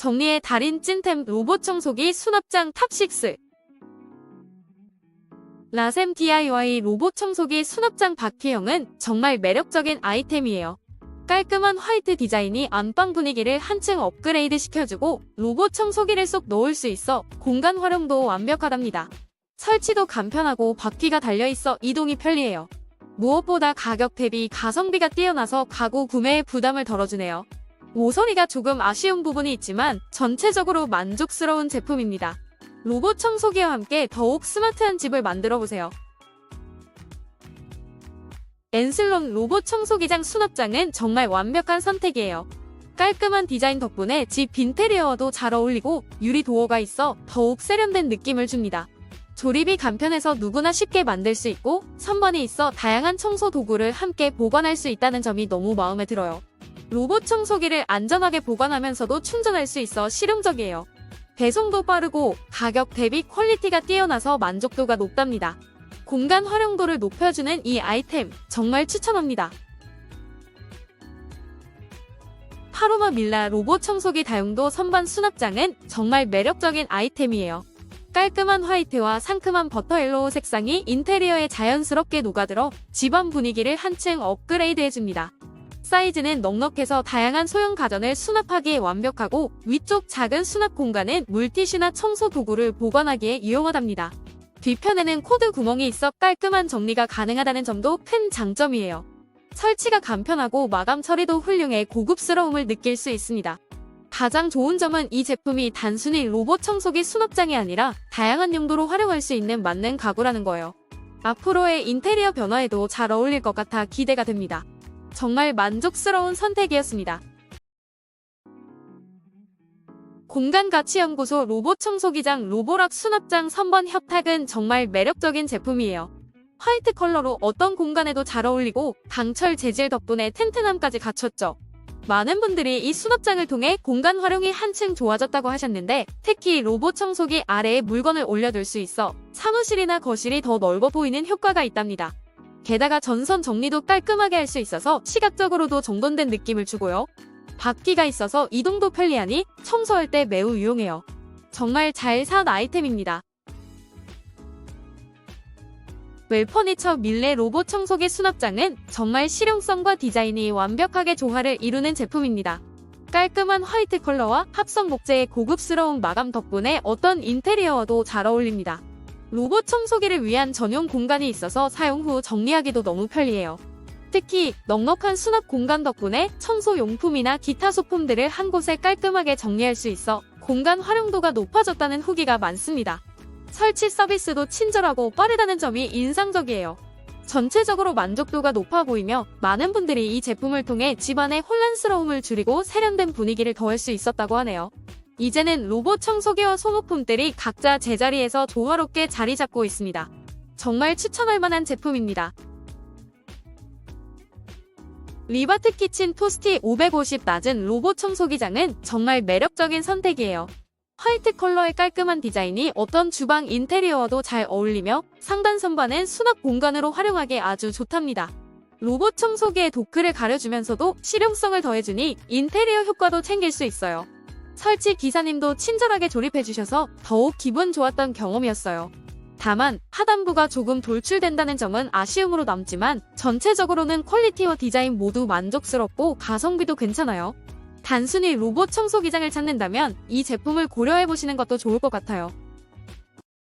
정리의 달인 찐템 로봇 청소기 수납장 탑6 라셈 DIY 로봇 청소기 수납장 바퀴형은 정말 매력적인 아이템이에요. 깔끔한 화이트 디자인이 안방 분위기를 한층 업그레이드 시켜주고 로봇 청소기를 쏙 넣을 수 있어 공간 활용도 완벽하답니다. 설치도 간편하고 바퀴가 달려있어 이동이 편리해요. 무엇보다 가격 대비 가성비가 뛰어나서 가구 구매에 부담을 덜어주네요. 모서리가 조금 아쉬운 부분이 있지만 전체적으로 만족스러운 제품입니다. 로봇 청소기와 함께 더욱 스마트한 집을 만들어 보세요. 엔슬론 로봇 청소기장 수납장은 정말 완벽한 선택이에요. 깔끔한 디자인 덕분에 집 인테리어와도 잘 어울리고 유리 도어가 있어 더욱 세련된 느낌을 줍니다. 조립이 간편해서 누구나 쉽게 만들 수 있고 선반이 있어 다양한 청소 도구를 함께 보관할 수 있다는 점이 너무 마음에 들어요. 로봇 청소기를 안전하게 보관하면서도 충전할 수 있어 실용적이에요. 배송도 빠르고 가격 대비 퀄리티가 뛰어나서 만족도가 높답니다. 공간 활용도를 높여주는 이 아이템 정말 추천합니다. 파로마 밀라 로봇 청소기 다용도 선반 수납장은 정말 매력적인 아이템이에요. 깔끔한 화이트와 상큼한 버터 옐로우 색상이 인테리어에 자연스럽게 녹아들어 집안 분위기를 한층 업그레이드 해줍니다. 사이즈는 넉넉해서 다양한 소형 가전을 수납하기에 완벽하고 위쪽 작은 수납 공간은 물티슈나 청소 도구를 보관하기에 유용하답니다. 뒤편에는 코드 구멍이 있어 깔끔한 정리가 가능하다는 점도 큰 장점이에요. 설치가 간편하고 마감 처리도 훌륭해 고급스러움을 느낄 수 있습니다. 가장 좋은 점은 이 제품이 단순히 로봇 청소기 수납장이 아니라 다양한 용도로 활용할 수 있는 맞는 가구라는 거예요. 앞으로의 인테리어 변화에도 잘 어울릴 것 같아 기대가 됩니다. 정말 만족스러운 선택이었습니다. 공간가치연구소 로봇 청소기장 로보락 수납장 선번 협탁은 정말 매력적인 제품이에요. 화이트 컬러로 어떤 공간에도 잘 어울리고 강철 재질 덕분에 튼튼함까지 갖췄죠. 많은 분들이 이 수납장을 통해 공간 활용이 한층 좋아졌다고 하셨는데 특히 로봇 청소기 아래에 물건을 올려둘 수 있어 사무실이나 거실이 더 넓어 보이는 효과가 있답니다. 게다가 전선 정리도 깔끔하게 할 수 있어서 시각적으로도 정돈된 느낌을 주고요. 바퀴가 있어서 이동도 편리하니 청소할 때 매우 유용해요. 정말 잘 산 아이템입니다. 웰퍼니처 밀레 로봇 청소기 수납장은 정말 실용성과 디자인이 완벽하게 조화를 이루는 제품입니다. 깔끔한 화이트 컬러와 합성 목재의 고급스러운 마감 덕분에 어떤 인테리어와도 잘 어울립니다. 로봇 청소기를 위한 전용 공간이 있어서 사용 후 정리하기도 너무 편리해요. 특히 넉넉한 수납 공간 덕분에 청소 용품이나 기타 소품들을 한 곳에 깔끔하게 정리할 수 있어 공간 활용도가 높아졌다는 후기가 많습니다. 설치 서비스도 친절하고 빠르다는 점이 인상적이에요. 전체적으로 만족도가 높아 보이며 많은 분들이 이 제품을 통해 집안의 혼란스러움을 줄이고 세련된 분위기를 더할 수 있었다고 하네요. 이제는 로봇 청소기와 소모품들이 각자 제자리에서 조화롭게 자리 잡고 있습니다. 정말 추천할 만한 제품입니다. 리바트 키친 토스티 550 낮은 로봇 청소기장은 정말 매력적인 선택이에요. 화이트 컬러의 깔끔한 디자인이 어떤 주방 인테리어와도 잘 어울리며 상단 선반은 수납 공간으로 활용하기에 아주 좋답니다. 로봇 청소기의 도크를 가려주면서도 실용성을 더해주니 인테리어 효과도 챙길 수 있어요. 설치 기사님도 친절하게 조립해주셔서 더욱 기분 좋았던 경험이었어요. 다만 하단부가 조금 돌출된다는 점은 아쉬움으로 남지만 전체적으로는 퀄리티와 디자인 모두 만족스럽고 가성비도 괜찮아요. 단순히 로봇 청소기장을 찾는다면 이 제품을 고려해보시는 것도 좋을 것 같아요.